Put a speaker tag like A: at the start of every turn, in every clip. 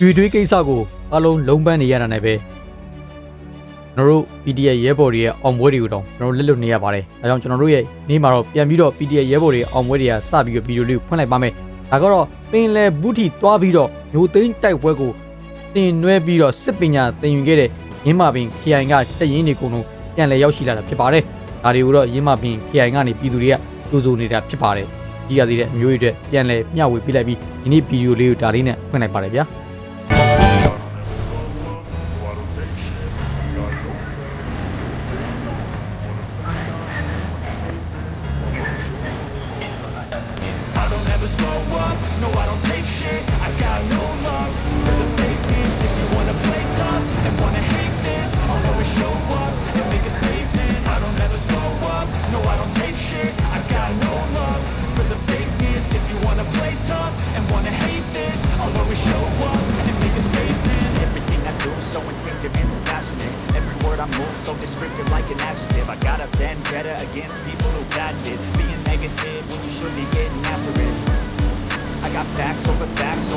A: ရွေတွေးကိစ္စကိုအလုံးလုံးပန်းနေရတာနဲ့ပဲကျွန်တော်တို့ PDF ရဲဘော်တွေရဲ့အောင်ပွဲတွေကိုတော့ကျွန်တော်တို့လက်လွတ်နေရပါတယ်။ဒါကြောင့်ကျွန်တော်တို့ရဲ့နေ့မှာတော့ပြန်ပြီးတော့ PDF ရဲဘော်တွေရဲ့အောင်ပွဲတွေကစပြီးတော့ဗီဒီယိုလေးကိုဖွင့်လိုက်ပါမယ်။ဒါကတော့ပင်လယ်ဘူးထီသွားပြီးတော့မျိုးသိန်းတိုက်ပွဲကိုတင်နွဲပြီးတော့စစ်ပညာသင်ယူခဲ့တဲ့ရင်းမာပင် KI ကတက်ရင်တွေကုန်လုံးပြန်လည်ရောက်ရှိလာတာဖြစ်ပါတယ်။ဒါတွေကိုတော့ရင်းမာပင် KI ကနေပြည်သူတွေကကြိုးစိုးနေတာဖြစ်ပါတယ်။ကြည့်ရသေးတဲ့အမျိုးတွေအတွက်ပြန်လည်မျှဝေပေးလိုက်ပြီးဒီနေ့ဗီဒီယိုလေးကိုဒါလေးနဲ့ဖွင့်လိုက်ပါတယ်ဗျာ။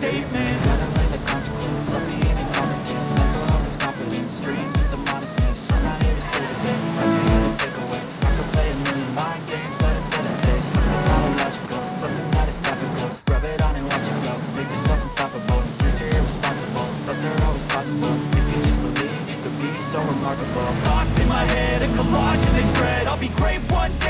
B: statement. Gotta learn the consequence of being incompetent Mental health is confidence, dreams and some modestness. I'm not here to say the thing that's for you to take away. I could play a million mind games, but instead I say Something not biological, something that is topical. Rub it on and watch it go, make yourself unstoppable Dreams are irresponsible, but they're always possible. If you just believe, you could be so remarkable. Thoughts in my head, a collage and they spread. I'll be great one day,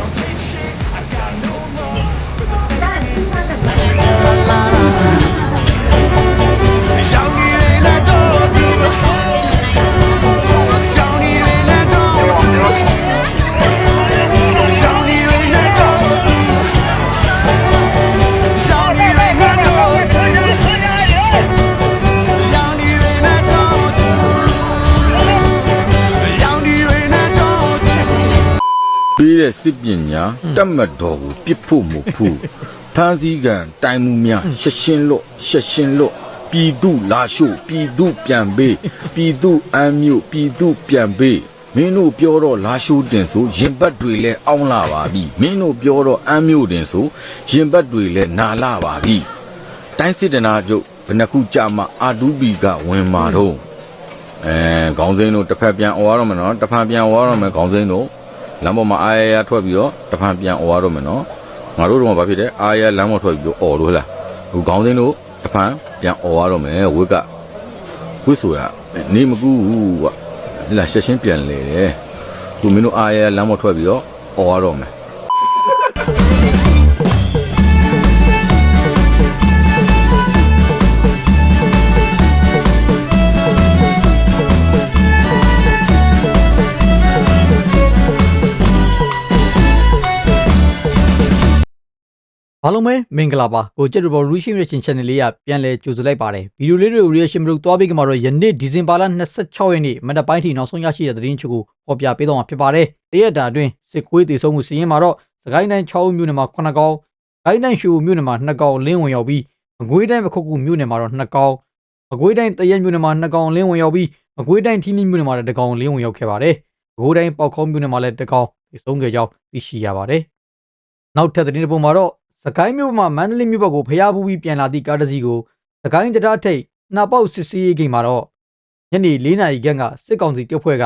C: စစ်ပညာတတ်မှတ်တော်ကိုပြစ်ဖို့မဖို့ဖန်စည်းကံတိုင်မှုများရှက်ရှင်းလို့ရှက်ရှင်းလို့ပြည်သူလာရှို့ပြည်သူပြန်ပေးပြည်သူအမ်းမြို့ပြည်သူပြန်ပေးမင်းတို့ပြောတော့လာရှိုးတင်ဆိုရင်ဘတ်တွေလဲအောင်းလာပါပြီမင်းတို့ပြောတော့အမ်းမြို့တင်ဆိုရင်ဘတ်တွေလဲနာလာပါပြီတိုင်းစစ်တနာကျုပ်ဘယ်နှခုကြာမှအာဒူဘီကဝင်มาတော့အဲခေါင်းစင်းတို့တစ်ဖက်ပြန်អော်ရတော့မယ်နော်တစ်ဖက်ပြန်អော်ရတော့မယ်ခေါင်းစင်းတို့ လမ်းပေါ်မှာအားရရထွက်ပြီးတော့တဖန်ပြန်អော်ရတော့မယ်နော်ငါတို့တော့ဘာဖြစ်လဲအားရလမ်းပေါ်ထွက်ပြီးတော့អော်လို့ဟဲ့လားဟိုခေါင်းစင်းတို့တဖန်ပြန်អော်ရတော့မယ်ဝစ်ကဝစ်ဆိုတာနေမကူဘူးကွာဟဲ့လားရှက်ရှင်းပြန်လေတယ်သူမင်းတို့အားရလမ်းပေါ်ထွက်ပြီးတော့អော်ရတော့မယ်
A: အားလုံးပဲမင်္ဂလာပါကိုကျက် Revolution Reaction Channel လေးကပြန်လည်ကြိုဆိုလိုက်ပါတယ်ဗီဒီယိုလေးတွေကို reaction မလုပ်သွားပြီးကမှတော့ယနေ့ဒီဇင်ဘာလ26ရက်နေ့မနက်ပိုင်းထိနောက်ဆုံးရရှိတဲ့သတင်းချုပ်ကိုဟောပြပေးတော့မှာဖြစ်ပါတယ်တရက်တာအတွင်းစစ်ကွေးတည်ဆုံးမှုစီးရင်မှာတော့စကိုင်းတိုင်း6မြို့နယ်မှာ9ကောင်စကိုင်းတိုင်းရွှေဘိုမြို့နယ်မှာ2ကောင်လင်းဝင်ရောက်ပြီးမကွေးတိုင်းပခုတ်ကူမြို့နယ်မှာတော့2ကောင်မကွေးတိုင်းတရက်မြို့နယ်မှာ2ကောင်လင်းဝင်ရောက်ပြီးမကွေးတိုင်းထီးနီမြို့နယ်မှာလည်းတကောင်လင်းဝင်ရောက်ခဲ့ပါတယ်။ပဲခူးတိုင်းပေါက်ခေါမြို့နယ်မှာလည်းတကောင်သုံးခဲ့ကြောင်းသိရှိရပါတယ်။နောက်ထပ်သတင်းတစ်ပုဒ်မှာတော့ စကိုင်းမြို့မှာမန္တလေးမြို့ဘက်ကိုဖျားပူပြီးပြန်လာသည့်ကားတစ်စီးကိုစကိုင်းတရားထိပ်နှာပေါက်စစ်စီးရေးဂိမ်းမှာတော့ညနေ၄နာရီခန့်ကစစ်ကောင်စီတပ်ဖွဲ့က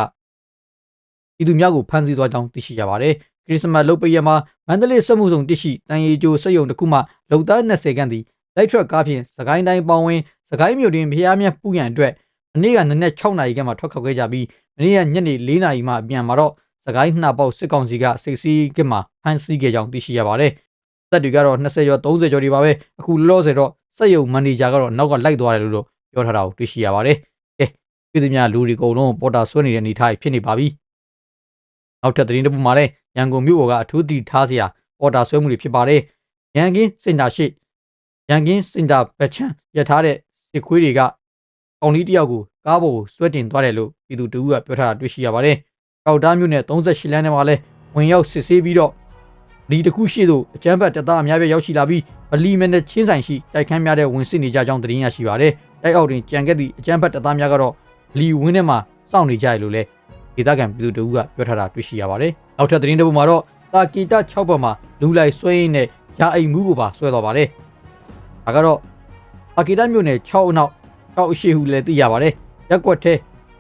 A: ပြည်သူများကိုဖမ်းဆီးသွားကြောင်းသိရှိရပါတယ်။ခရစ်စမတ်လုတ်ပရက်မှာမန္တလေးစက်မှုဆောင်တရှိတန်ရီကျိုစက်ရုံတစ်ခုမှလုံသား20ခန့်သည်လိုက်ထရက်ကားဖြင့်စကိုင်းတိုင်းပေါင်းဝင်စကိုင်းမြို့တွင်ဖျားမြတ်ပူရန်အတွက်မနေ့ကနနက်6နာရီခန့်မှာထွက်ခွာခဲ့ကြပြီးမနေ့ကညနေ4နာရီမှပြန်มาတော့စကိုင်းနှာပေါက်စစ်ကောင်စီကစိတ်စီးကမှဖမ်းဆီးခဲ့ကြောင်းသိရှိရပါတယ်။ တပ်တွေကတော့20ကျော်30ကျော်တွေပါပဲအခုလောလောဆယ်တော့စက်ရုံမန်နေဂျာကတော့နောက်ကလိုက်သွားတယ်လို့တော့ပြောထားတာကိုသိရှိရပါတယ်။ကဲပြည်သူများလူတွေအကုန်လုံးပေါ်တာဆွဲနေတဲ့အနေအထားဖြစ်နေပါပြီ။နောက်ထပ်သတင်းတစ်ပုဒ်မှာလည်းရန်ကုန်မြို့ပေါ်ကအထူးတည်ထားစရာပေါ်တာဆွဲမှုတွေဖြစ်ပါတယ်။ရန်ကင်းစင်တာရှိရန်ကင်းစင်တာဘက်ချန်ရထားတဲ့စစ်ခွေးတွေကကောင်လေးတယောက်ကိုကားပေါ်ကိုဆွဲတင်သွားတယ်လို့ပြည်သူတဦးကပြောထားတာတွေ့ရှိရပါတယ်။ကောက်တားမြို့နယ်38လမ်းထဲမှာလည်းဝင်ရောက်စစ်ဆေးပြီးတော့ ဒီတစ်ခုရှိသို့အကြမ်းဖက်တပ်သားအများပြားရောက်ရှိလာပြီးဗလီမဲနဲ့ချင်းဆိုင်ရှိတိုက်ခန်းများတဲ့ဝင်စစ်နေကြကြောင်းသတင်းရရှိပါတယ်။တိုက်အောက်တွင်ကြံခဲ့သည့်အကြမ်းဖက်တပ်သားများကတော့ဗလီဝင်းထဲမှာစောင့်နေကြရလို့လည်းဒေသခံပြည်သူတဦးကပြောထားတာတွေ့ရှိရပါတယ်။နောက်ထပ်သတင်းတစ်ပုဒ်မှာတော့တာကီတာ6ဘက်မှာလူလိုက်ဆွဲရင်းနဲ့ရာအိမ်မှုကိုပါဆွဲသွားပါတယ်။ဒါကတော့အာကီတာမြို့နယ်6အနောက်6အရှိဟုလည်းသိရပါတယ်။ရက်ကွက်ထဲ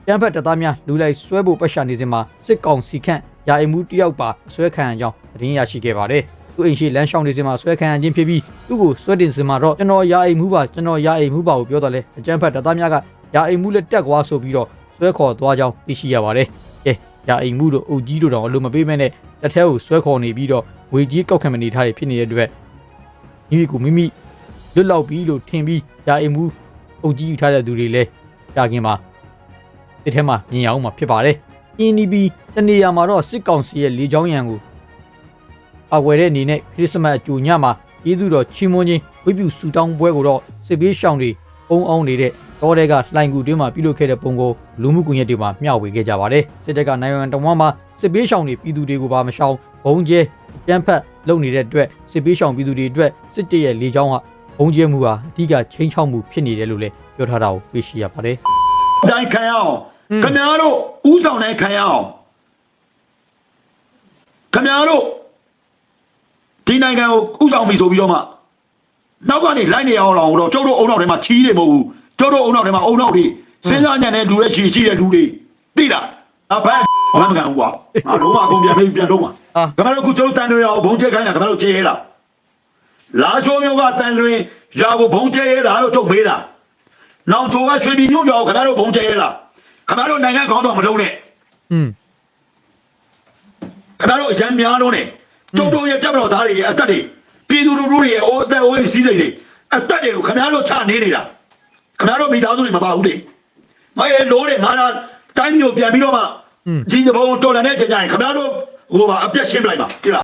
A: ကျန်းဖက်တပ်သားများလူလိုက်ဆွဲဖို့ပတ်ရှာနေစဉ်မှာစစ်ကောင်စီခန့်ရာအိမ်မှုတယောက်ပါဆွဲခံရကြောင်း သတင်းရရှိခဲ့ပါတယ်။သူအိမ်ရှိလမ်းရှောင်းနေစဉ်မှာဆွဲခံရခြင်းဖြစ်ပြီးသူ့ကိုဆွဲတင်စဉ်မှာတော့ကျွန်တော်ရာအိမ်မှုပါကျွန်တော်ရာအိမ်မှုပါကိုပြောတော့လဲအကျန်းဖက်တပ်သားများကရာအိမ်မှုလက်တက်ကွာဆိုပြီးတော့ဆွဲခေါ်သွားကြောင်းသိရှိရပါတယ်။ကဲရာအိမ်မှုတို့အုပ်ကြီးတို့တော့အလိုမပေးမဲနဲ့တစ်ထဲကိုဆွဲခေါ်နေပြီးတော့ဝေကြီးကောက်ခံမနေထားတွေဖြစ်နေတဲ့အတွက်မိမိကိုမိမိလွတ်လောက်ပြီးလို့ထင်ပြီးရာအိမ်မှုအုပ်ကြီးယူထားတဲ့သူတွေလည်းကြာခင်မှာဒီထဲမှာမြင်ရအောင်မှာဖြစ်ပါတယ်။အင်းဒီဘီတနေရာမှာတော့စစ်ကောင်စီရဲ့လေကြောင်းရန် ကိုအဝယ်တဲ့အနေနဲ့ခရစ်စမတ်အကြိုညမှာကျေးဇူးတော်ချီးမွမ်းခြင်းဝိပုဆူတောင်းပွဲကိုတော့စစ်ပေးရှောင်းတွေပုံအောင်နေတဲ့တောတဲကလှိုင်ကူတွင်းမှာပြုလုပ်ခဲ့တဲ့ပုံကိုလူမှုကွန်ရက်တွေမှာမျှဝေခဲ့ကြပါတယ်စစ်တပ်ကနိုင်ငံတော်မှာစစ်ပေးရှောင်းတွေပြည်သူတွေကိုပါမရှောင်ဘုံကျဲပြန့်ဖက်လုပ်နေတဲ့အတွက်စစ်ပေးရှောင်းပြည်သူတွေအတွက်စစ်တပ်ရဲ့လေကြောင်းကဘုံကျဲမှုဟာအဓိကချင်းချောက်မှုဖြစ်နေတယ်လို့လည်းပြောထားတာကိုတွေ့ရှိရပါတယ်
D: တိုင်းခံရအောင်ခင်ဗျားတို့ဥဆောင်တိုင်းခံရအောင်ခင်ဗျားတို့ ဒီနိုင်ငံကိုဥဆောင်ပြီဆိုပြီးတော့မှနောက်ကနေလိုက်နေအောင်တော့ကျုပ်တို့အုံနောက်ထဲမှာချီးနေမဟုတ်ဘူးကျုပ်တို့အုံနောက်ထဲမှာအုံနောက်တွေစဉ်းစားညံတဲ့လူတွေချီချီတဲ့လူတွေသိလားအဘဘာမှမကန်ဘူးကွာငါတို့မှအကုန်ပြန်ပြီးပြန်တော့မှာခင်ဗျားတို့ခုကျုပ်တန်တွေရအောင်ဘုံကျဲခိုင်းတာခင်ဗျားတို့ကျဲရလားလာချိုးမျိုးကတန်တွေရကိုဘုံကျဲရတာလို့ကျုပ်မေးတာနောင်ချိုကရွှေပြည်ညွန့်ကြောင်ခင်ဗျားတို့ဘုံကျဲရလားခင်ဗျားတို့နိုင်ငံခေါင်းတော်မလုံးနဲ့
A: อืม
D: ခင်ဗျားတို့အရန်များလုံးနဲ့ ကျုပ်တို့ရဲ့တပ်မတော်သားတွေရဲ့အသက်တွေပြည်သူလူထုတွေရဲ့အိုးအသက်အိုးအိမ်စည်းစိမ်တွေအသက်တွေကိုခင်ဗျားတို့ချနေနေတာခင်ဗျားတို့မိသားစုတွေမပါဘူးလေမအေးလို့တဲ့ငါလာတိုင်းမျိုးပြန်ပြီးတော့မှဒီဘုံတော်လန်တဲ့ချိန်ကျရင်ခင်ဗျားတို့ဟိုပါအပြက်ရှင်းပလိုက်ပါတိလား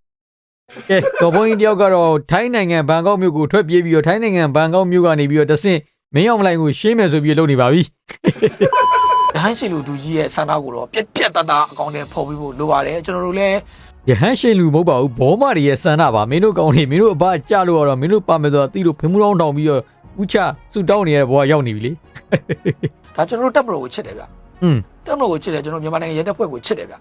A: ကဲတော်ဘုန်းကြီးတယောက်ကတော့ထိုင်းနိုင်ငံဘန်ကောက်မြို့ကိုထွက်ပြေးပြီးတော့ထိုင်းနိုင်ငံဘန်ကောက်မြို့ကနေပြီးတော့တဆင့်မင်းအောင်မလိုင်ကိုရှင်းမယ်ဆိုပြီးလုပ်နေပါပြီ
E: ဒဟန်းရှင်လူဒူကြီးရဲ့ဆန္ဒကိုတော့ပြက်ပြက်တသားအကောင့်နဲ့ဖော်ပြီးဖို့လိုပါတယ်ကျွန်တော်တို့လည်း
A: ရဟန်းရှင်လူမဟုတ်ပါဘူးဘောမတွေရဲ့ဆန္ဒပါမင်းတို့ကောင်းနေမင်းတို့အဘကြလို့ရတော့မင်းတို့ပါမယ်ဆိုတော့တီးလို့ဖင်မှုတော်တောင်ပြီးတော့ဥချဆူတောင်းနေရတဲ့ဘဝရောက်နေပြီလေ
E: ဒါကျွန်တော်တို့တပ်မတော်ကိုချစ်တယ်ဗျ
A: อืม
E: တပ်မတော်ကိုချစ်တယ်ကျွန်တော်မြန်မာနိုင်ငံရဲတပ်ဖွဲ့ကိုချစ်တယ်ဗျ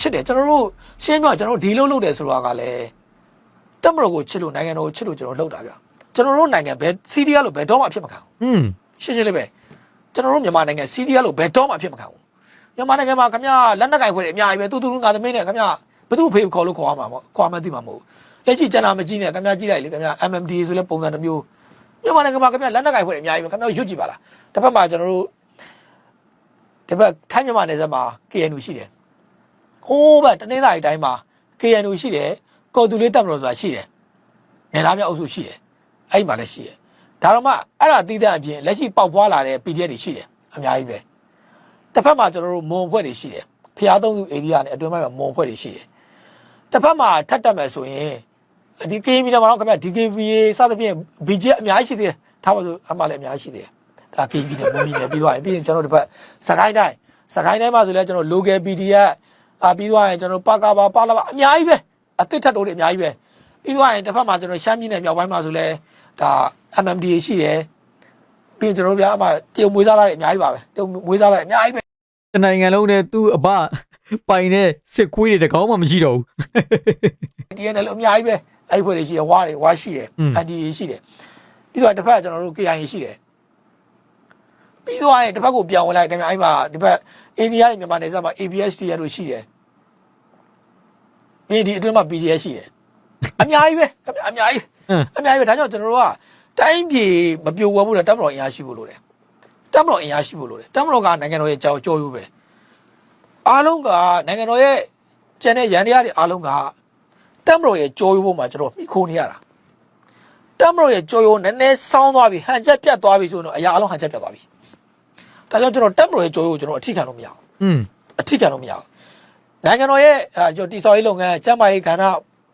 E: ချစ်တယ်ကျွန်တော်တို့ရှင်းပြကျွန်တော်တို့ဒီလိုလုပ်တယ်ဆိုတာကလည်းတပ်မတော်ကိုချစ်လို့နိုင်ငံတော်ကိုချစ်လို့ကျွန်တော်လုပ်တာဗျကျွန်တော်တို့နိုင်ငံဘယ်စီးရီးယားလို့ဘယ်တော့မှအဖြစ်မခံဘူး
A: อืม
E: ရှင်းရှင်းလေးပဲကျွန်တော်တို့မြန်မာနိုင်ငံစီးရီးယားလို့ဘယ်တော့မှအဖြစ်မခံဘူး မြန်မာနိုင်ငံမှာခင်ဗျာလက်နက်ကင်ဖွဲ့တွေအများကြီးပဲတူတူငါသမီးနဲ့ခင်ဗျာဘသူ့ဖေးခေါ်လို့ခေါ်ရမှာပေါ့ခေါ်မှသိမှာမဟုတ်ဘူးလက်ရှိကျန်တာမကြည့်နဲ့ခင်ဗျာကြည့်လိုက်လေခင်ဗျာ MMD ဆိုလဲပုံစံတစ်မျိုးမြန်မာနိုင်ငံမှာခင်ဗျာလက်နက်ကင်ဖွဲ့တွေအများကြီးပဲခင်ဗျာရွတ်ကြည့်ပါလားတစ်ဖက်မှာကျွန်တော်တို့ဒီဘက်ထိုင်းမြန်မာနယ်စပ်မှာ KNU ရှိတယ်ဟိုးဘက်တနင်္သာရီတိုင်းမှာ KNU ရှိတယ်ကော်တူလေးတပ်မတော်ဆိုတာရှိတယ်နယ်သားများအုပ်စုရှိတယ်အဲ့ဒီမှာလည်းရှိတယ်ဒါတော့မှအဲ့ဒါတီးတဲ့အပြင်လက်ရှိပေါက်ပွားလာတဲ့ PDF တွေရှိတယ်အများကြီးပဲ တစ်ဖက်မှာကျွန်တော်တို့မွန်ဖွဲ့တွေရှိတယ်ဖျားသုံးစု area နဲ့အတွင်းပိုင်းမှာမွန်ဖွဲ့တွေရှိတယ်တစ်ဖက်မှာထပ်တက်မယ်ဆိုရင်ဒီ KMB နဲ့မှာတော့ခင်ဗျ DKBA စသဖြင့် BJ အများကြီးရှိသေးတယ်ထားပါဆိုအမှလည်းအများကြီးရှိသေးတယ်ဒါ KMB နဲ့မွန်ပြည်နယ်ပြီးသွားရင်ပြီးရင်ကျွန်တော်တို့တစ်ဖက်စကိုင်းတိုင်းစကိုင်းတိုင်းမှာဆိုလဲကျွန်တော် local PDF အာပြီးသွားရင်ကျွန်တော်ပကပါပါလာပါအများကြီးပဲအသစ်ထပ်တိုးတွေအများကြီးပဲပြီးသွားရင်တစ်ဖက်မှာကျွန်တော်ရှမ်းပြည်နယ်မြောက်ပိုင်းမှာဆိုလဲဒါ MMD ရှိတယ်ပြီးရင်ကျွန်တော်တို့ဗျာအမတရုတ်မွေးစားသားတွေအများကြီးပါပဲတရုတ်မွေးစားသားတွေအများကြီးပဲ
A: တနိုင်ငံလုံးနဲ့သူ့အဘပိုင်တဲ့စစ်ခွေးတွေတကောင်းမှမရှိတော့ဘူး
E: TNL အများကြီးပဲအဲ့ဖွဲ့တွေရှိတယ်ဝါတွေဝါရှိတယ်
A: อืม
E: အန်ဒီရှိတယ်ပြီးတော့တစ်ဖက်ကျွန်တော်တို့ KIA ရှိတယ်ပြီးတော့အဲ့တစ်ဖက်ကိုပြောင်းဝင်လိုက်ခင်ဗျာအဲ့မှာဒီဘက်အိန္ဒိယနဲ့မြန်မာနယ်စပ်မှာ ABSD ရတို့ရှိတယ်ပြီးဒီအတွင်းမှာ PDF ရှိတယ်အများကြီးပဲခင်ဗျာအများကြီး
A: ဟမ်
E: အများကြီးပဲဒါကြောင့်ကျွန်တော်တို့ကတိုင်းပြည်မပြိုဝဲဘူးတဲ့တပ်မတော်အင်အားရှိဖို့လိုတယ် တပ်မတော်အင်အားရှိဖို့လိုတယ်တပ်မတော်ကနိုင်ငံတော်ရဲ့ကြောကြောရိုးပဲအားလုံးကနိုင်ငံတော်ရဲ့ကျန်တဲ့ရန်တရားတွေအားလုံးကတပ်မတော်ရဲ့ကြောရိုးပေါ်မှာကျွန်တော်မှီခိုနေရတာတပ်မတော်ရဲ့ကြောရိုးနည်းနည်းဆောင်းသွားပြီဟန်ချက်ပြတ်သွားပြီဆိုတော့အရာအလုံးဟန်ချက်ပြတ်သွားပြီဒါကြောင့်ကျွန်တော်တပ်မတော်ရဲ့ကြောရိုးကိုကျွန်တော်အထိခံလို့မရဘူး
A: อืม
E: အထိခံလို့မရဘူးနိုင်ငံတော်ရဲ့အဲဒါကျွန်တော်တိစော်ရေးလုပ်ငန်းကျန်းမာရေးကဏ္ဍ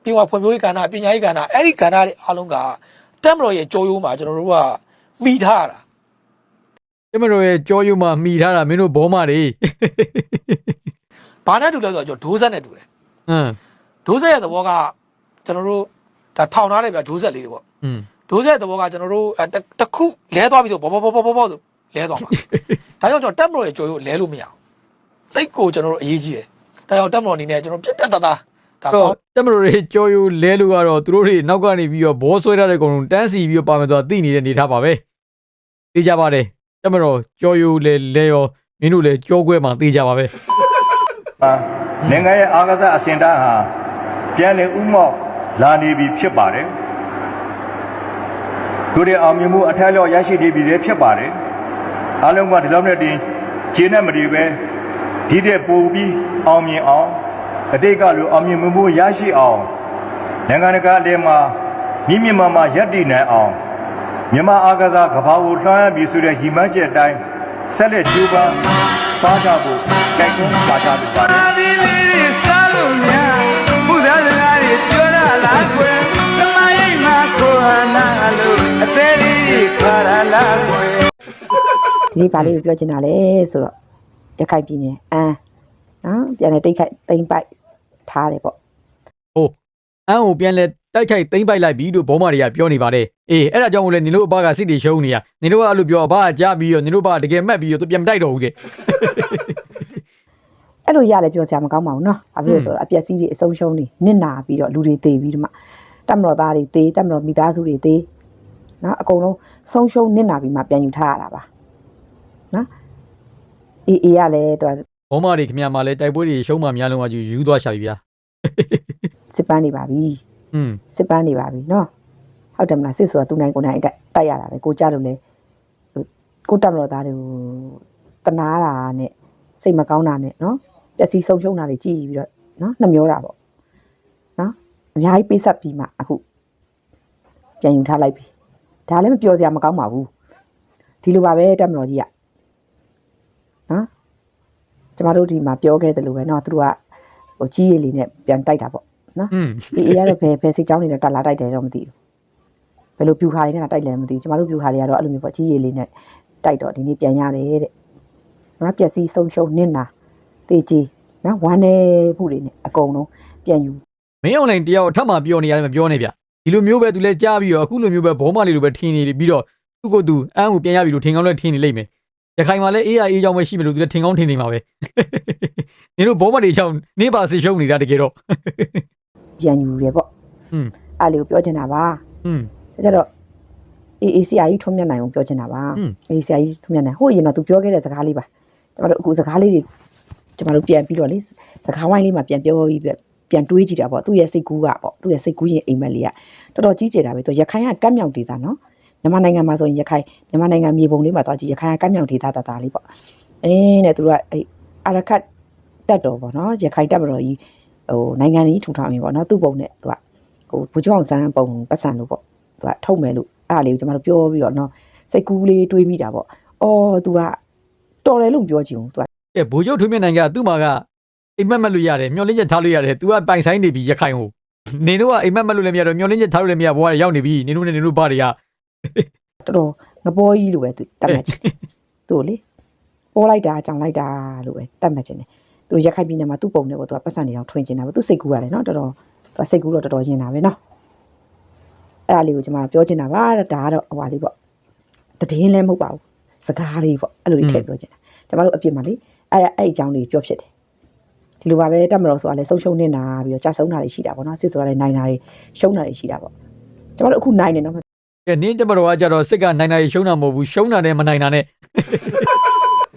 E: ပြီးတော့ဖွံ့ဖြိုးရေးကဏ္ဍပညာရေးကဏ္ဍအဲ့ဒီကဏ္ဍတွေအားလုံးကတက်မတော်ရဲ့ကြောရိုးမှာကျွန်တော်တို့ကမိထားရတာ
A: ကျမတို့ရဲ့ကြောယူမှာမိထားတာမင်းတို့ဘောမတွေ
E: ဘာနဲ့တူလဲဆိုတော့ကျွန်တော်ဒိုးဆက်နဲ့တူတယ်
A: ဟမ်
E: ဒိုးဆက်ရဲ့သဘောကကျွန်တော်တို့ဒါထောင်ထားတယ်ဗျဒိုးဆက်လေးတွေပေါ့
A: อืม
E: ဒိုးဆက်ရဲ့သဘောကကျွန်တော်တို့အဲတစ်တစ်ခုလဲသွားပြီဆိုဘောဘောဘောဘောဘောဘောဆိုလဲသွားမှာဒါကြောင့်ကျွန်တော်တက်မတော်ရဲ့ကြောရိုးလဲလို့မရဘူးစိတ်ကိုကျွန်တော်တို့အရေးကြီးတယ်ဒါကြောင့်တက်မတော်အနေနဲ့ကျွန်တော်ပြတ်ပြတ်သားသားဒါ
A: တော့
E: ဆောင်း
A: တမတို့တွေကြောယူလဲလို့ကတော့သူတို့တွေနောက်ကနေပြီးတော့ဘောဆွဲထားတဲ့ကောင်လုံးတန်းစီပြီးတော့ပါမယ်ဆိုတော့သိနေတဲ့အနေထားပါပဲသိကြပါတယ် တမတော်ကြောယူလဲလဲရောမင်းတို့လဲကြောခွဲမှာသိကြပါပဲ
F: ဟာနိုင်ငံရဲ့အာကစားအစင်တန်းဟာပြန်လည်ဥမောက်လာနေပြီဖြစ်ပါတယ်တို့ရဲ့အောင်မြင်မှုအထက်လျော့ရရှိနေပြီလည်းဖြစ်ပါတယ်အားလုံးကဒီလောက်နဲ့တင်ခြေနဲ့မဒီပဲဒီတဲ့ပို့ပြီးအောင်မြင်အောင်အတိတ်ကလိုအောင်မြင်မှုရရှိအောင်နိုင်ငံတကာအတဲမှာမြင့်မြတ်မာမာရပ်တည်နိုင်အောင် မြန်မာအာကစားကဘာကိုလှမ်းရပြီဆိုတဲ့ရည်မှန်းချက်အတိုင်းဆက်လက်ကြိုးပမ်းပါကြဖို့တိုက်တွန်းပါကြလိုပါတယ်
G: ဒီနေ့ဗာလေးကိုပြောချင်တာလဲဆိုတော့ရခိုင်ပြည်နယ်အမ်နော်ပြန်လဲတိတ်ခိုက်တိမ်ပိုက်ထားတယ်ပေါ့
A: ဟုတ်အန်းကိုပြန်လဲ တိုက်ခိုက်သိမ့်ပိုက်လိုက်ပြီလို့ဘောမတွေကပြောနေပါတယ်အေးအဲ့ဒါကြောင့်မို့လဲနင်တို့အဘကစစ်တီရှုံးနေရနင်တို့ကအဲ့လိုပြောအဘကကြားပြီးတော့နင်တို့ဘကတကယ်မှတ်ပြီးတော့သူပြန်မတိုက်တော့ဘူးတဲ့
G: အဲ့လိုရတယ်ပြောစရာမကောင်းပါဘူးနော်ဘာဖြစ်လို့လဲဆိုတော့အပျက်စီးတွေအဆုံးရှုံးတွေနစ်နာပြီးတော့လူတွေသေပြီးဒီမှာတက်မတော်သားတွေသေတက်မတော်မိသားစုတွေသေနော်အကုန်လုံးဆုံးရှုံးနစ်နာပြီးမှပြန်ယူထားရတာပါနော်အေးအေးရလဲသူက
A: ဘောမတွေခင်ဗျာမှာလဲတိုက်ပွဲတွေရှုံးမှများလုံးဝယူယူသွားရှာပြီဗျာ
G: စစ်ပန်းနေပါပြီ
A: อืม
G: စစ်ပန်းနေပါပြီနော်ဟုတ်တယ်မလားစစ်ဆိုတာသူနိုင်ကိုနိုင်တိုက်တိုက်ရတာပဲကိုကြလို့လဲဟိုကိုတက်မတော်သားတွေကိုတနာတာနဲ့စိတ်မကောင်းတာနဲ့နော်ပျက်စီးဆုံးရှုံးတာတွေကြည်ပြီးတော့နော်နှမျောတာပေါ့နော်အများကြီးပေးဆက်ပြီးမှအခုပြန်ယူထားလိုက်ပြီဒါလည်းမပြောစရာမကောင်းပါဘူးဒီလိုပါပဲတက်မတော်ကြီးကနော်ကျမတို့ဒီမှာပြောခဲ့တယ်လို့ပဲနော်သူတို့ကဟိုကြီးရည်လေးနဲ့ပြန်တိုက်တာပေါ့ နော်
A: อืม
G: အေးအေးကတော့ဘယ်ဘယ်စိတ်ကြောင်းနေနဲ့တက်လာတိုက်တယ်တော့မသိဘူးဘယ်လိုပြူခါလေးနဲ့တိုက်လဲမသိဘူးကျမတို့ပြူခါလေးကတော့အဲ့လိုမျိုးပေါ့ကြီးရည်လေးနဲ့တိုက်တော့ဒီနေ့ပြန်ရတယ်တဲ့ငါပျက်စီးဆုံးရှုံးနစ်နာတေးကြီးနော်ဝမ်းနေမှုတွေနဲ့အကုန်လုံးပြန်ယူ
A: မင်းအွန်လိုင်းတယောက်အထက်မှာပြောနေရတယ်မပြောနဲ့ဗျဒီလိုမျိုးပဲသူလဲကြားပြီးတော့အခုလိုမျိုးပဲဘောမလေးလိုပဲထင်နေပြီးတော့သူ့ကိုယ်သူအန်းကိုပြန်ရပြီလို့ထင်ကောင်းလဲထင်နေလိမ့်မယ်ရခိုင်မှာလဲအေးအေးကြောင့်ပဲရှိမယ်လို့သူလဲထင်ကောင်းထင်နေမှာပဲနင်တို့ဘောမတွေကြောင့်နေပါစစ်ရှုံးနေတာတကယ်တော့
G: ပြန်ယူရပေါ့
A: อืม
G: အဲ့လေးကိုပြောချင်တာပါ
A: อืม
G: ဒါကြတော့အေးအေးဆရာကြီးထွန်းမြတ်နိုင်ကိုပြောချင်တာပါ
A: อืม
G: အေးဆရာကြီးထွန်းမြတ်နိုင်ဟိုရင်တော့သူပြောခဲ့တဲ့စကားလေးပါကျမတို့အခုစကားလေးတွေကျမတို့ပြန်ပြီးတော့လေစကားဝိုင်းလေးမှာပြန်ပြောပြီးပြန်ပြန်တွေးကြည့်တာပေါ့သူ့ရဲ့စိတ်ကူးကပေါ့သူ့ရဲ့စိတ်ကူးရင်အိမ်မက်လေးကတော်တော်ကြီးကျယ်တာပဲသူရခိုင်ကကမ်းမြောင်ဒေသနော်မြန်မာနိုင်ငံမှာဆိုရင်ရခိုင်မြန်မာနိုင်ငံမြေပုံလေးမှာသွားကြည့်ရခိုင်ကကမ်းမြောင်ဒေသတတာလေးပေါ့အင်းနဲ့သူတို့ကအဲ့အာရခတ်တက်တော်ပေါ့နော်ရခိုင်တက်မတော်ကြီး ဟိုနိုင်ငံကြီးထူထောင်ရင်ပေါ့နော်သူ့ပုံနဲ့သူကဟိုဘူကျောင်းဆန်းပုံပတ်စံလို့ပေါ့သူကထုတ်မယ်လို့အဲ့ဒါလေးကိုကျွန်တော်တို့ပြောပြီးတော့နော်စိတ်ကူးလေးတွေးမိတာပေါ့အော်သူကတော်တယ်လို့မပြောချင်ဘူးသူက
A: ကဲဘိုးချုပ်ထွေးမြင့်နိုင်ကသူ့မှာကအိမ်မက်မက်လို့ရတယ်မျောလင်းချက်ထားလို့ရတယ် तू ကပိုင်ဆိုင်နေပြီရခိုင်ကိုနေတို့ကအိမ်မက်မက်လို့လည်းမရတော့မျောလင်းချက်ထားလို့လည်းမရဘောကရောက်နေပြီနေတို့နဲ့နေတို့ဘာတွေက
G: တော်တော်ငပေါ်ကြီးလိုပဲသူတတ်မှတ်ချင်တယ်သူ့ကိုလေပေါ်လိုက်တာကြောင်လိုက်တာလို့ပဲတတ်မှတ်ချင်တယ် သူရခိုင်ပြည်နယ်မှာသူ့ပုံနဲ့ပေါ့သူကပတ်စံနေအောင်ထွင်ချင်တာပဲသူစိတ်ကူးရတယ်နော်တော်တော်သူကစိတ်ကူးတော့တော်တော်ရင်တာပဲနော်အဲ့ဒါလေးကိုကျွန်မပြောချင်တာပါဒါကတော့ဟိုပါလေးပေါ့တည်င်းလည်းမဟုတ်ပါဘူးစကားလေးပေါ့အဲ့လိုကြီးထည့်ပြောချင်တာကျမတို့အပြစ်မှာလေအဲ့အဲ့အကြောင်းလေးပြောဖြစ်တယ်ဒီလိုပါပဲတက်မတော်ဆိုတာလည်းဆုံးရှုံးနေတာပြီးတော့ကြာဆုံးတာတွေရှိတာပေါ့နော်စစ်ဆိုတာလည်းနိုင်တာတွေရှုံးတာတွေရှိတာပေါ့ကျမတို့အခုနိုင်နေတော့
A: ကဲနင်းတမတော်ကကြတော့စစ်ကနိုင်နိုင်ရှုံးတာမဟုတ်ဘူးရှုံးတာနဲ့မနိုင်တာနဲ့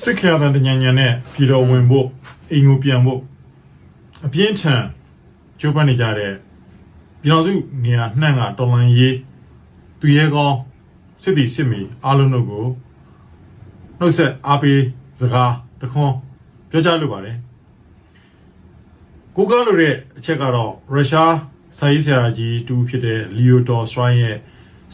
H: စစ်ခေတ်တဲ့ညံညံနဲ့ပြည်တော်ဝင်ဖို့ အိမ်ကိုပြန်ဖို့အပြင်းထန်ကျိုးပန်းနေကြတဲ့ပြည်တော်စုနေရာနှံ့ကတော်လန်ရေးသူရဲကောင်းစစ်တီစစ်မီအားလုံးတို့ကိုနှုတ်ဆက်အားပေးစကားတခွန်းပြောကြားလိုပါတယ်ကိုကားလိုတဲ့အချက်ကတော့ရုရှားစာရေးဆရာကြီးတူဖြစ်တဲ့လီယိုဒေါ်စရိုင်းရဲ့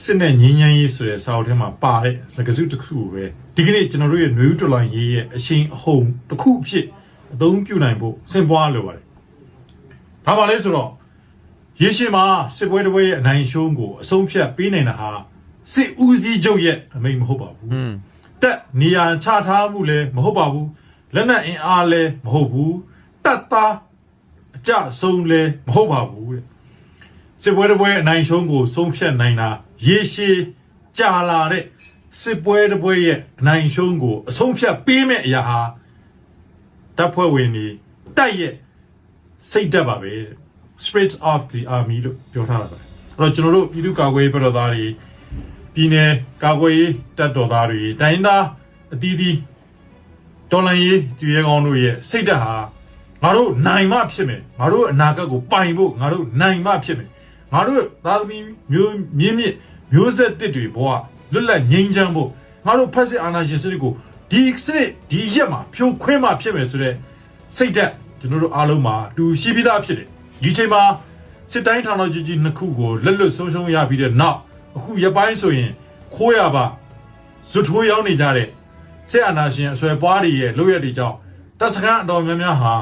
H: စစ်နဲ့ငင်းငင်းရေးဆိုတဲ့စာအုပ်ထဲမှာပါတဲ့စကားစုတစ်ခုကိုပဲဒီကနေ့ကျွန်တော်တို့ရဲ့ຫນွေဦးတော်လိုင်းရေးရဲ့အရှိန်အဟုန်တစ်ခုအဖြစ် အသုံးပြုနိုင်ဖို့စင်ပွားလိုပါတယ်။ဒါပါလဲဆိုတော့ရေရှည်မှာစစ်ပွဲတစ်ပွဲရဲ့အနိုင်ရှုံးကိုအဆုံးဖြတ်ပေးနိုင်တာဟာစစ်ဦးစီးချုပ်ရဲ့အမိန့်မဟုတ်ပါဘူး
A: อืม။
H: တက်နေရာချထားမှုလည်းမဟုတ်ပါဘူး။လက်နက်အင်အားလည်းမဟုတ်ဘူး။တပ်သားအကြဆုံးလည်းမဟုတ်ပါဘူးတဲ့။စစ်ပွဲတစ်ပွဲအနိုင်ရှုံးကိုဆုံးဖြတ်နိုင်တာရေရှည်ကြာလာတဲ့စစ်ပွဲတစ်ပွဲရဲ့အနိုင်ရှုံးကိုအဆုံးဖြတ်ပေးမဲ့အရာဟာ တပ်ဖွဲ့ဝင်တွေတိုက်ရဲ့စိတ်ဓာတ်ပါပဲတဲ့ spirit of the army လို့ပြောထားတာပါအဲ့တော့ကျွန်တော်တို့ပြည်သူ့ကာကွယ်ရေးဘက်တော်သားတွေပြည်내ကာကွယ်ရေးတပ်တော်သားတွေတိုင်းသားအသီးသီးတော်လန်ရေးသူရဲကောင်းတို့ရဲ့စိတ်ဓာတ်ဟာငါတို့နိုင်မှဖြစ်မယ်ငါတို့အနာဂတ်ကိုပိုင်ဖို့ငါတို့နိုင်မှဖြစ်မယ်ငါတို့သားသမီးမျိုးမြင့်မြင့်မျိုးဆက်တစ်တွေဘဝလွတ်လပ်ငြိမ်းချမ်းဖို့ငါတို့ဖက်စစ်အာဏာရှင်စနစ်ကို ဒီစနစ်ဒီရက်မှာဖြိုခွင်းမှဖြစ်မယ်ဆိုတဲ့စိတ်ဓာတ်ကျွန်တော်တို့အားလုံးမှာတူရှိပြီးသားဖြစ်တယ်ဒီချိန်မှာစစ်တိုင်းဌာနကြီးကြီးနှစ်ခုကိုလက်လွတ်ဆုံးရှုံးရပြီးတဲ့နောက်အခုရပိုင်းဆိုရင်ခိုးရပါဇွတ်ထိုးရောက်နေကြတဲ့စစ်အာဏာရှင်အဆွဲပွားတွေရဲ့လုပ်ရက်တွေကြောင့်တပ်စခန်းအတော်များများဟာ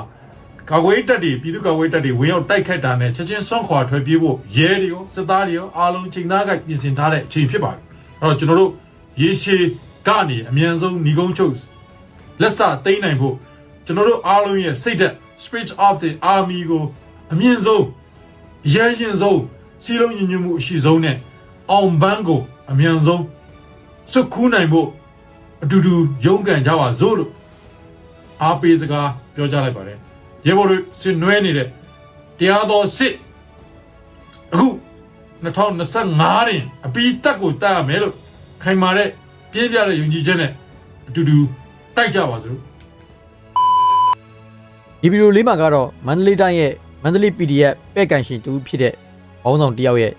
H: ကာကွယ်ရေးတပ်တွေပြည်သူ့ကာကွယ်ရေးတပ်တွေဝင်ရောက်တိုက်ခိုက်တာနဲ့ချက်ချင်းဆွန့်ခွာထွက်ပြေးဖို့ရဲတွေရောစစ်သားတွေရောအားလုံးချိန်သားကပြင်ဆင်ထားတဲ့အချိန်ဖြစ်ပါတယ်အဲ့တော့ကျွန်တော်တို့ရေရှည် ကနေအမြန်ဆုံးညီကုန်းချုပ်လက်စသိမ်းနိုင်ဖို့ကျွန်တော်တို့အားလုံးရဲ့စိတ်ဓာတ် spirit of the army ကိုအမြင့်ဆုံးအရဲရင်ဆုံးစီလုံးညီညွတ်မှုအရှိဆုံးနဲ့အောင်ပန်းကိုအမြန်ဆုံးစွတ်ခူးနိုင်ဖို့အတူတူရုန်းကန်ကြပါစို့လို့အားပေးစကားပြောကြားလိုက်ပါတယ်ရေဘော်တို့စင်နွဲနေတဲ့တရားတော်စစ်အခု2025ရင်အပီတက်ကိုတက်ရမယ်လို့ခိုင်မာတဲ့ ပြည့်ပြတဲ့ယုံကြည်ချက်နဲ့အတူတူတိုက်ကြပါစို့
A: ဒီဗီဒီယိုလေးမှာကတော့မန္တလေးတိုင်းရဲ့မန္တလေး PDF ပဲ့ကန်ရှင်တူဖြစ်တဲ့ဘောင်းဆောင်တယောက်ရဲ့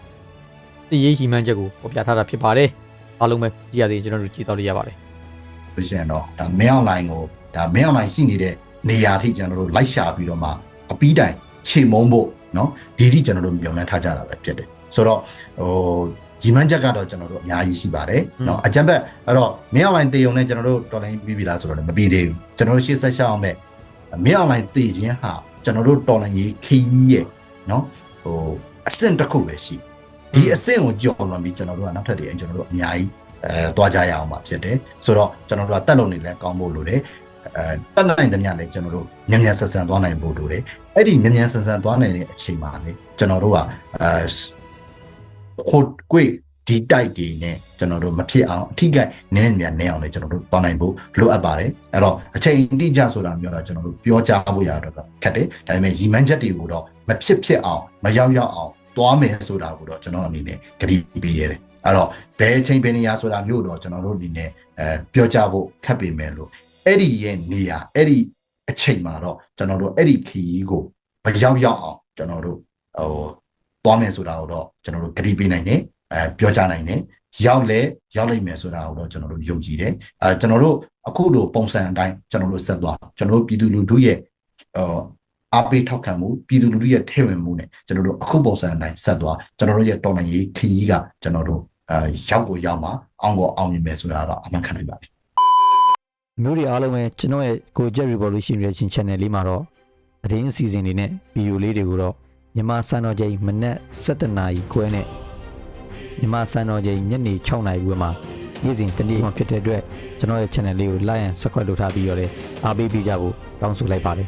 A: သိရေးဟီမှန်းချက်ကိုပေါ်ပြထားတာဖြစ်ပါတယ်။အားလုံးပဲကြည့်ရသေးကျွန်တော်တို့ကြည့်တော့လို့ရပါတယ်။
I: ဆိုရှင်တော့ဒါမင်းအောင်လိုင်းကိုဒါမင်းအောင်လိုင်းရှိနေတဲ့နေရာထိကျွန်တော်တို့လိုက်ရှာပြီးတော့မှအပီးတိုင်ချိန်မုံဖို့နော်ဒီထိကျွန်တော်တို့မျှော်လင့်ထားကြတာပဲဖြစ်တယ်။ဆိုတော့ဟို ဒီမှန်းချက်ကတော့ကျွန်တော်တို့အများကြီးရှိပါတယ်เนาะအကြံဘက်အဲ့တော့မင်းအွန်လိုင်းတည်ုံနဲ့ကျွန်တော်တို့တော်လိုင်းပြီးပြီလားဆိုတော့လည်းမပြီးသေးဘူးကျွန်တော်တို့ရှေ့ဆက်ရှောက်အောင်မဲ့မင်းအွန်လိုင်းတည်ခြင်းဟာကျွန်တော်တို့တော်လိုင်းရေးခီးရဲ့เนาะဟိုအဆင့်တစ်ခုပဲရှိဒီအဆင့်ကိုကြော်လွန်ပြီးကျွန်တော်တို့ကနောက်ထပ်တွေကျွန်တော်တို့အများကြီးအဲသွားကြရအောင်ပါဖြစ်တယ်ဆိုတော့ကျွန်တော်တို့ကတက်လုံနေလဲကောင်းဖို့လိုတယ်အဲတက်နိုင်တဲ့ညလည်းကျွန်တော်တို့မြန်မြန်ဆန်ဆန်သွားနိုင်ဖို့လိုတယ်အဲ့ဒီမြန်မြန်ဆန်ဆန်သွားနိုင်တဲ့အချိန်မှာလေကျွန်တော်တို့ကအဲ ဟိုကွေဒီတိုက်တွေနဲ့ကျွန်တော်တို့မဖြစ်အောင်အထိကနည်းနည်းများနည်းအောင်လည်းကျွန်တော်တို့သွားနိုင်ဖို့လိုအပ်ပါတယ်အဲ့တော့အချိန်တိကျဆိုတာမျိုးတော့ကျွန်တော်တို့ပြောကြားဖို့ရတော့ခက်တယ်ဒါပေမဲ့ရီမန်းချက်တွေကိုတော့မဖြစ်ဖြစ်အောင်မရောက်ရောက်အောင်သွားမယ်ဆိုတာကိုတော့ကျွန်တော်အနေနဲ့ကြည့်ပြီးရတယ်အဲ့တော့ဘယ်အချိန်ဘယ်နေရာဆိုတာမျိုးတော့ကျွန်တော်တို့အနေနဲ့အဲပြောကြဖို့ခက်ပေမဲ့လို့အဲ့ဒီရဲ့နေရာအဲ့ဒီအချိန်မှာတော့ကျွန်တော်တို့အဲ့ဒီခီးကိုမရောက်ရောက်အောင်ကျွန်တော်တို့ဟို သွားမယ်ဆိုတာကိုတော့ကျွန်တော်တို့ကြည့်ပေးနိုင်တယ်အဲပြောကြနိုင်တယ်ရောက်လဲရောက်လိမ့်မယ်ဆိုတာကိုတော့ကျွန်တော်တို့ယုံကြည်တယ်အဲကျွန်တော်တို့အခုလိုပုံစံအတိုင်းကျွန်တော်တို့ဆက်သွားကျွန်တော်တို့ပြည်သူလူထုရဲ့ဟိုအားပေးထောက်ခံမှုပြည်သူလူထုရဲ့ထဲဝင်မှုနဲ့ကျွန်တော်တို့အခုပုံစံအတိုင်းဆက်သွားကျွန်တော်တို့ရဲ့တော်လှန်ရေးခရီးကကျွန်တော်တို့အဲရောက်ကိုရောက်မှာအောင်ကိုအောင်မြင်မယ်ဆိုတာတော့အမှန်ခံနိုင်ပါတယ်
A: မျိုးတွေအားလုံးပဲကျွန်တော်ရဲ့ကိုကြက် revolution reaction channel လေးမှာတော့သတင်းအစီအစဉ်တွေနဲ့ဗီဒီယိုလေးတွေကိုတော့ မြန်မာစံတော်ချိန်မနက်7:00နာရီခွဲနဲ့မြန်မာစံတော်ချိန်ညနေ6:00နာရီခွဲမှာနေ့စဉ်တနေ့မှဖြစ်တဲ့အတွက်ကျွန်တော်ရဲ့ channel လေးကို like and subscribe လုပ်ထားပြီးတော့လည်းအားပေးပေးကြဖို့တောင်းဆိုလိုက်ပါတယ်